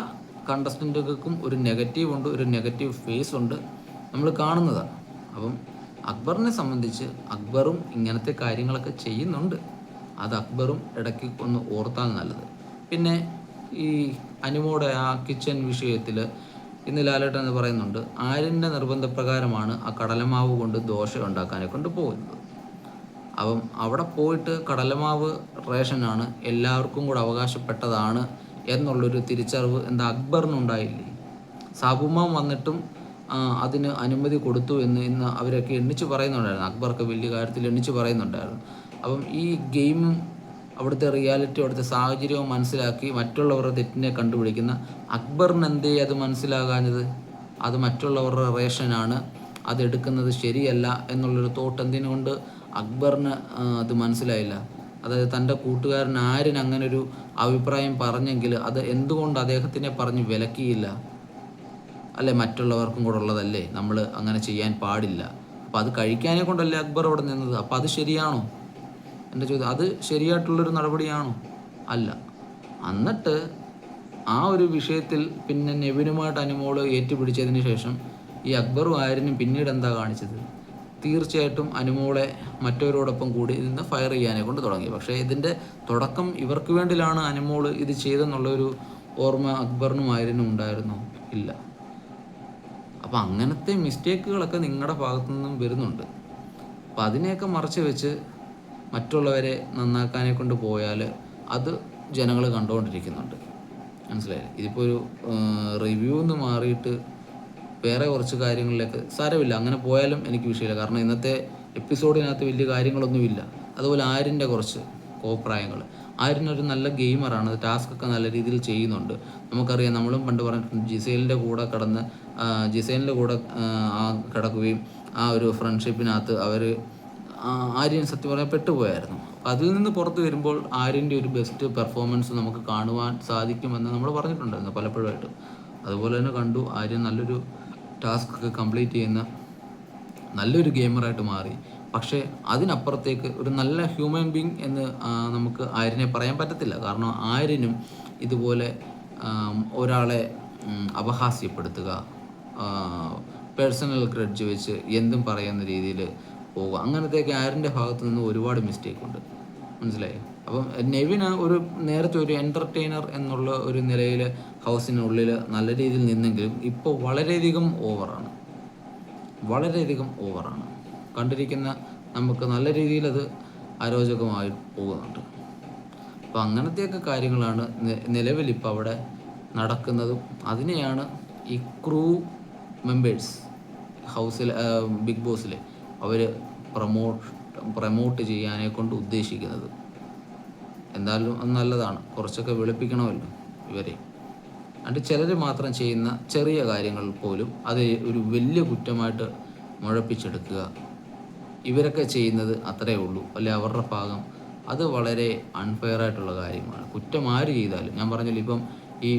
Speaker 1: കണ്ടസ്റ്റന്റുകൾക്കും ഒരു നെഗറ്റീവ് ഉണ്ട് ഒരു നെഗറ്റീവ് ഫേസ് ഉണ്ട് നമ്മൾ കാണുന്നതാണ്. അപ്പം അക്ബറിനെ സംബന്ധിച്ച് അക്ബറും ഇങ്ങനത്തെ കാര്യങ്ങളൊക്കെ ചെയ്യുന്നുണ്ട്. അത് അക്ബറും ഇടയ്ക്ക് ഒന്ന് ഓർത്താൽ നല്ലത്. പിന്നെ ഈ അനുമോടെ ആ കിച്ചൻ വിഷയത്തിൽ ഇന്ന് ലാലേട്ടൻ എന്ന് പറയുന്നുണ്ട്. ആര്യന്റെ നിർബന്ധപ്രകാരമാണ് ആ കടലമാവ് കൊണ്ട് ദോശ ഉണ്ടാക്കാനെ കൊണ്ട് പോകുന്നത് അപ്പം അവിടെ പോയിട്ട് കടലമാവ് റേഷനാണ് എല്ലാവർക്കും കൂടെ അവകാശപ്പെട്ടതാണ് എന്നുള്ളൊരു തിരിച്ചറിവ് എന്താ അക്ബറിനുണ്ടായില്ലേ സാബുമാൻ വന്നിട്ടും അതിന് അനുമതി കൊടുത്തു എന്ന് ഇന്ന് അവരൊക്കെ എണ്ണിച്ച് പറയുന്നുണ്ടായിരുന്നു. അക്ബർക്ക് വലിയ കാര്യത്തിൽ എണ്ണിച്ച് പറയുന്നുണ്ടായിരുന്നു. അപ്പം ഈ ഗെയിമും അവിടുത്തെ റിയാലിറ്റി അവിടുത്തെ സാഹചര്യവും മനസ്സിലാക്കി മറ്റുള്ളവരുടെ തെറ്റിനെ കണ്ടുപിടിക്കുന്ന അക്ബറിന് എന്തേ അത് മനസ്സിലാകാഞ്ഞത്? അത് മറ്റുള്ളവരുടെ റേഷനാണ് അതെടുക്കുന്നത് ശരിയല്ല എന്നുള്ളൊരു തോട്ട് എന്തിനുകൊണ്ട് അക്ബറിന് അത് മനസ്സിലായില്ല. അതായത് തന്റെ കൂട്ടുകാരൻ ആരും അങ്ങനെ ഒരു അഭിപ്രായം പറഞ്ഞെങ്കിൽ അത് എന്തുകൊണ്ട് അദ്ദേഹത്തിനെ പറഞ്ഞ് വിലക്കിയില്ല? അല്ലെ? മറ്റുള്ളവർക്കും കൂടെ ഉള്ളതല്ലേ? നമ്മൾ അങ്ങനെ ചെയ്യാൻ പാടില്ല. അപ്പം അത് കഴിക്കാനെ കൊണ്ടല്ലേ അക്ബർ അവിടെ നിന്നത്? അപ്പം അത് ശരിയാണോ? എന്റെ ചോദ്യം അത് ശരിയായിട്ടുള്ളൊരു നടപടിയാണോ? അല്ല. എന്നിട്ട് ആ ഒരു വിഷയത്തിൽ പിന്നെ നെവിനുമായിട്ട് അനുമോൾ ഏറ്റുപിടിച്ചതിന് ശേഷം ഈ അക്ബറും ആര്യനും പിന്നീട് എന്താ കാണിച്ചത്? തീർച്ചയായിട്ടും അനുമോളെ മറ്റവരോടൊപ്പം കൂടി നിന്ന് ഫയർ ചെയ്യാനെ കൊണ്ട് തുടങ്ങി. പക്ഷേ ഇതിന്റെ തുടക്കം ഇവർക്ക് വേണ്ടിയിലാണ് അനുമോൾ ഇത് ചെയ്തെന്നുള്ളൊരു ഓർമ്മ അക്ബറിനും ആര്യനും ഉണ്ടായിരുന്നു? ഇല്ല. അപ്പം അങ്ങനത്തെ മിസ്റ്റേക്കുകളൊക്കെ നിങ്ങളുടെ ഭാഗത്തു നിന്നും വരുന്നുണ്ട്. അപ്പം അതിനെയൊക്കെ മറച്ചു വെച്ച് മറ്റുള്ളവരെ നന്നാക്കാനെ കൊണ്ട് പോയാൽ അത് ജനങ്ങൾ കണ്ടുകൊണ്ടിരിക്കുന്നുണ്ട്. മനസ്സിലായില്ലേ? ഇതിപ്പോൾ ഒരു റിവ്യൂ എന്ന് മാറിയിട്ട് വേറെ കുറച്ച് കാര്യങ്ങളിലേക്ക് സാരമില്ല. അങ്ങനെ പോയാലും എനിക്ക് വിഷയമില്ല. കാരണം ഇന്നത്തെ എപ്പിസോഡിനകത്ത് വലിയ കാര്യങ്ങളൊന്നുമില്ല. അതുപോലെ ആരിന്റെ കുറച്ച് കോപ്രായങ്ങൾ. ആരിനൊരു നല്ല ഗെയിമറാണ്. ടാസ്ക് ഒക്കെ നല്ല രീതിയിൽ ചെയ്യുന്നുണ്ട്. നമുക്കറിയാം നമ്മളും പണ്ട് പറഞ്ഞിട്ടുണ്ട് ജിസൈലിന്റെ കൂടെ കടന്ന് ജിസൈലിന്റെ കൂടെ കിടക്കുകയും ആ ഒരു ഫ്രണ്ട്ഷിപ്പിനകത്ത് അവർ ആര്യൻ സത്യം പറയാൻ പെട്ടുപോയായിരുന്നു. അതിൽ നിന്ന് പുറത്ത് വരുമ്പോൾ ആര്യന്റെ ഒരു ബെസ്റ്റ് പെർഫോമൻസ് നമുക്ക് കാണുവാൻ സാധിക്കുമെന്ന് നമ്മൾ പറഞ്ഞിട്ടുണ്ടായിരുന്നു പലപ്പോഴായിട്ട് അതുപോലെ തന്നെ കണ്ടു ആര്യൻ നല്ലൊരു ടാസ്ക് ഒക്കെ കംപ്ലീറ്റ് ചെയ്യുന്ന നല്ലൊരു ഗെയിമറായിട്ട് മാറി. പക്ഷേ അതിനപ്പുറത്തേക്ക് ഒരു നല്ല ഹ്യൂമൻ ബീങ് എന്ന് നമുക്ക് ആര്യനെ പറയാൻ പറ്റത്തില്ല. കാരണം ആര്യനും ഇതുപോലെ ഒരാളെ അപഹാസ്യപ്പെടുത്തുക പേഴ്സണൽ ക്രെഡ്ജ് വെച്ച് എന്തും പറയുന്ന രീതിയിൽ പോവുക അങ്ങനത്തെയൊക്കെ ആരിന്റെ ഭാഗത്ത് നിന്ന് ഒരുപാട് മിസ്റ്റേക്ക് ഉണ്ട്. മനസ്സിലായി? അപ്പം നെവിന് ഒരു നേരത്തെ ഒരു എന്റർടൈനർ എന്നുള്ള ഒരു നിലയിൽ ഹൗസിനുള്ളിൽ നല്ല രീതിയിൽ നിന്നെങ്കിലും ഇപ്പോൾ വളരെയധികം ഓവറാണ് വളരെയധികം ഓവറാണ് കണ്ടിരിക്കുന്ന നമുക്ക് നല്ല രീതിയിൽ അത് അരോചകമായി പോകുന്നുണ്ട്. അപ്പോൾ അങ്ങനത്തെയൊക്കെ കാര്യങ്ങളാണ് നിലവിൽ ഇപ്പോൾ അവിടെ നടക്കുന്നതും. അതിനെയാണ് ഈ ക്രൂ മെമ്പേഴ്സ് ഹൗസിൽ ബിഗ് ബോസിൽ അവർ പ്രമോട്ട് പ്രമോട്ട് ചെയ്യാനെ കൊണ്ട് ഉദ്ദേശിക്കുന്നത്. എന്തായാലും അത് നല്ലതാണ്. കുറച്ചൊക്കെ വെളുപ്പിക്കണമല്ലോ ഇവരെ. അണ്ട് ചിലർ മാത്രം ചെയ്യുന്ന ചെറിയ കാര്യങ്ങൾ പോലും അത് ഒരു വലിയ കുറ്റമായിട്ട് മുഴപ്പിച്ചെടുക്കുക. ഇവരൊക്കെ ചെയ്യുന്നത് അത്രയേ ഉള്ളൂ. അല്ലെ അവരുടെ ഭാഗം. അത് വളരെ അൺഫെയറായിട്ടുള്ള കാര്യമാണ്. കുറ്റം ആര് ചെയ്താലും ഞാൻ പറഞ്ഞില്ല ഇപ്പം ഈ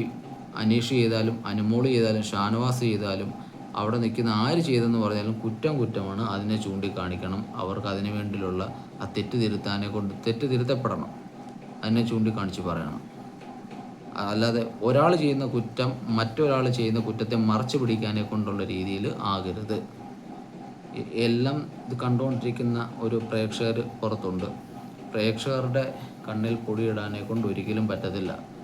Speaker 1: അനീഷ് ചെയ്താലും അനുമോൾ ചെയ്താലും ഷാനവാസ് ചെയ്താലും അവിടെ നിൽക്കുന്ന ആര് ചെയ്തെന്ന് പറഞ്ഞാലും കുറ്റം കുറ്റമാണ്. അതിനെ ചൂണ്ടിക്കാണിക്കണം. അവർക്ക് അതിനു വേണ്ടിയുള്ള ആ തെറ്റ് തിരുത്താനെ കൊണ്ട് തെറ്റ് തിരുത്തപ്പെടണം അതിനെ ചൂണ്ടിക്കാണിച്ച് പറയണം. അല്ലാതെ ഒരാൾ ചെയ്യുന്ന കുറ്റം മറ്റൊരാൾ ചെയ്യുന്ന കുറ്റത്തെ മറച്ചു പിടിക്കാനെ കൊണ്ടുള്ള രീതിയിൽ ആകരുത്. എല്ലാം ഇത് കണ്ടുകൊണ്ടിരിക്കുന്ന ഒരു പ്രേക്ഷകർ പുറത്തുണ്ട്. പ്രേക്ഷകരുടെ കണ്ണിൽ പൊടിയിടാനെ കൊണ്ട് ഒരിക്കലും പറ്റത്തില്ല.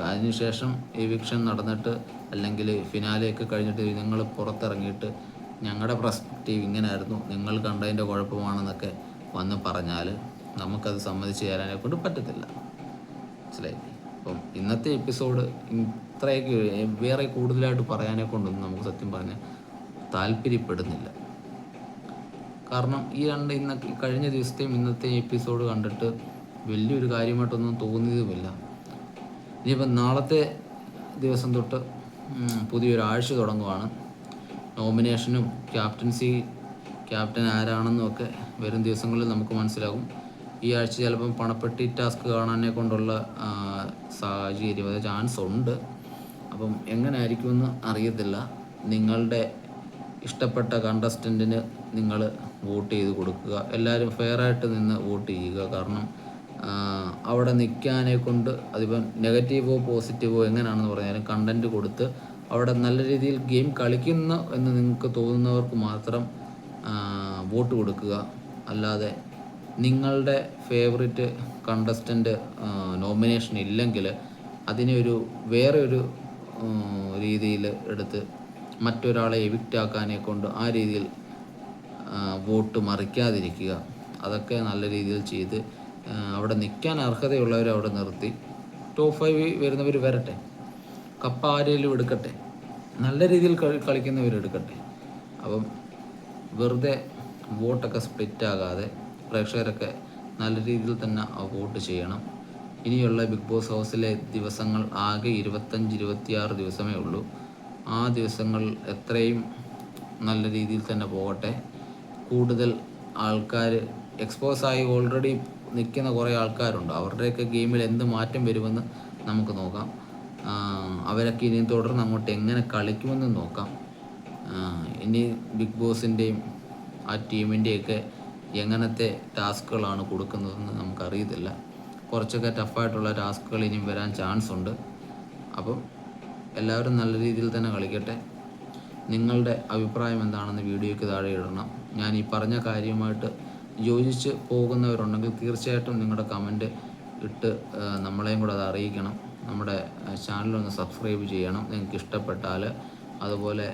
Speaker 1: അതിനുശേഷം എവിക്ഷൻ നടന്നിട്ട് അല്ലെങ്കിൽ ഫിനാലെയൊക്കെ കഴിഞ്ഞിട്ട് നിങ്ങൾ പുറത്തിറങ്ങിയിട്ട് ഞങ്ങളുടെ പ്രസ്പെക്റ്റീവ് ഇങ്ങനെ ആയിരുന്നു നിങ്ങൾ കണ്ടതിന്റെ കുഴപ്പമാണെന്നൊക്കെ വന്ന് പറഞ്ഞാൽ നമുക്കത് സമ്മതിച്ച് ചേരാനെ കൊണ്ട് പറ്റത്തില്ല. മനസ്സിലായി? അപ്പം ഇന്നത്തെ എപ്പിസോഡ് ഇത്രയൊക്കെ വേറെ കൂടുതലായിട്ട് പറയാനെ കൊണ്ടൊന്നും നമുക്ക് സത്യം പറഞ്ഞാൽ താല്പര്യപ്പെടുന്നില്ല. കാരണം ഈ രണ്ട് ഇന്ന കഴിഞ്ഞ ദിവസത്തെയും ഇന്നത്തെയും എപ്പിസോഡ് കണ്ടിട്ട് വലിയൊരു കാര്യമായിട്ടൊന്നും തോന്നിയതുമില്ല. ഇനിയിപ്പം നാളത്തെ ദിവസം തൊട്ട് പുതിയൊരാഴ്ച തുടങ്ങുവാണ്. നോമിനേഷനും ക്യാപ്റ്റൻസി ക്യാപ്റ്റൻ ആരാണെന്നും ഒക്കെ വരും ദിവസങ്ങളിൽ നമുക്ക് മനസ്സിലാകും. ഈ ആഴ്ച ചിലപ്പം പണപ്പെട്ടി ടാസ്ക് കാണാനെ കൊണ്ടുള്ള സാഹചര്യം അത് ചാൻസ് ഉണ്ട്. അപ്പം എങ്ങനെ ആയിരിക്കുമെന്ന് അറിയത്തില്ല. നിങ്ങളുടെ ഇഷ്ടപ്പെട്ട കണ്ടസ്റ്റന്റിന് നിങ്ങൾ വോട്ട് ചെയ്ത് കൊടുക്കുക. എല്ലാവരും ഫെയറായിട്ട് നിന്ന് വോട്ട് ചെയ്യുക. കാരണം അവിടെ നിൽക്കാനെ കൊണ്ട് അതിപ്പം നെഗറ്റീവോ പോസിറ്റീവോ എങ്ങനെയാണെന്ന് പറഞ്ഞാലും കണ്ടന്റ് കൊടുത്ത് അവിടെ നല്ല രീതിയിൽ ഗെയിം കളിക്കുന്നു എന്ന് നിങ്ങൾക്ക് തോന്നുന്നവർക്ക് മാത്രം വോട്ട് കൊടുക്കുക. അല്ലാതെ നിങ്ങളുടെ ഫേവറിറ്റ് കണ്ടസ്റ്റന്റ് നോമിനേഷൻ ഇല്ലെങ്കിൽ അതിനെ ഒരു വേറെ ഒരു രീതിയിൽ എടുത്ത് മറ്റൊരാളെ എവിക്റ്റ് ആക്കാനെ കൊണ്ട് ആ രീതിയിൽ വോട്ട് മറിക്കാതിരിക്കുക. അതൊക്കെ നല്ല രീതിയിൽ ചെയ്ത് അവിടെ നിൽക്കാൻ അർഹതയുള്ളവർ അവിടെ നിർത്തി. ടോപ്പ് ഫൈവ് വരുന്നവർ വരട്ടെ. കപ്പ ആരെങ്കിലും എടുക്കട്ടെ. നല്ല രീതിയിൽ കളി കളിക്കുന്നവർ എടുക്കട്ടെ. അപ്പം വെറുതെ വോട്ടൊക്കെ സ്പ്ലിറ്റ് ആകാതെ പ്രേക്ഷകരൊക്കെ നല്ല രീതിയിൽ തന്നെ വോട്ട് ചെയ്യണം. ഇനിയുള്ള ബിഗ് ബോസ് ഹൗസിലെ ദിവസങ്ങൾ ആകെ ഇരുപത്തഞ്ച് ഇരുപത്തിയാറ് ദിവസമേ ഉള്ളൂ. ആ ദിവസങ്ങൾ എത്രയും നല്ല രീതിയിൽ തന്നെ പോകട്ടെ. കൂടുതൽ ആൾക്കാർ എക്സ്പോസ് ആയി ഓൾറെഡി നിൽക്കുന്ന കുറേ ആൾക്കാരുണ്ട്. അവരുടെയൊക്കെ ഗെയിമിൽ എന്ത് മാറ്റം വരുമെന്ന് നമുക്ക് നോക്കാം. അവരൊക്കെ ഇനി തുടർന്ന് അങ്ങോട്ട് എങ്ങനെ കളിക്കുമെന്ന് നോക്കാം. ഇനി ബിഗ് ബോസിന്റെയും ആ ടീമിന്റെയൊക്കെ എങ്ങനത്തെ ടാസ്കുകളാണ് കൊടുക്കുന്നതെന്ന് നമുക്കറിയത്തില്ല. കുറച്ചൊക്കെ ടഫായിട്ടുള്ള ടാസ്കുകൾ ഇനിയും വരാൻ ചാൻസ് ഉണ്ട് അപ്പം എല്ലാവരും നല്ല രീതിയിൽ തന്നെ കളിക്കട്ടെ. നിങ്ങളുടെ അഭിപ്രായം എന്താണെന്ന് വീഡിയോയ്ക്ക് താഴെ ഇടണം. ഞാൻ ഈ പറഞ്ഞ കാര്യമായിട്ട് യോജിച്ച് പോകുന്നവരുണ്ടെങ്കിൽ തീർച്ചയായിട്ടും നിങ്ങളുടെ കമന്റ് ഇട്ട് നമ്മളെയും കൂടെ അത് അറിയിക്കണം. നമ്മുടെ ചാനലൊന്ന് സബ്സ്ക്രൈബ് ചെയ്യണം. നിങ്ങൾക്ക് ഇഷ്ടപ്പെട്ടാൽ അതുപോലെ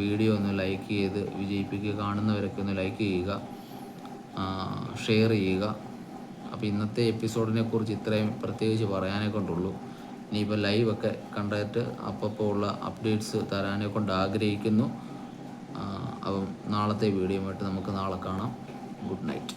Speaker 1: വീഡിയോ ഒന്ന് ലൈക്ക് ചെയ്ത് വിജയിപ്പിക്കുക കാണുന്നവരൊക്കെ ഒന്ന് ലൈക്ക് ചെയ്യുക ഷെയർ ചെയ്യുക. അപ്പോൾ ഇന്നത്തെ എപ്പിസോഡിനെ കുറിച്ച് ഇത്രയും പ്രത്യേകിച്ച് പറയാനേ കൊണ്ടുള്ളൂ. ഇനിയിപ്പോൾ ലൈവൊക്കെ കണ്ടിട്ട് അപ്പോൾ ഉള്ള അപ്ഡേറ്റ്സ് തരാനെ കൊണ്ട് ആഗ്രഹിക്കുന്നു. അപ്പം നാളത്തെ വീഡിയോ ആയിട്ട് നമുക്ക് നാളെ കാണാം. good night.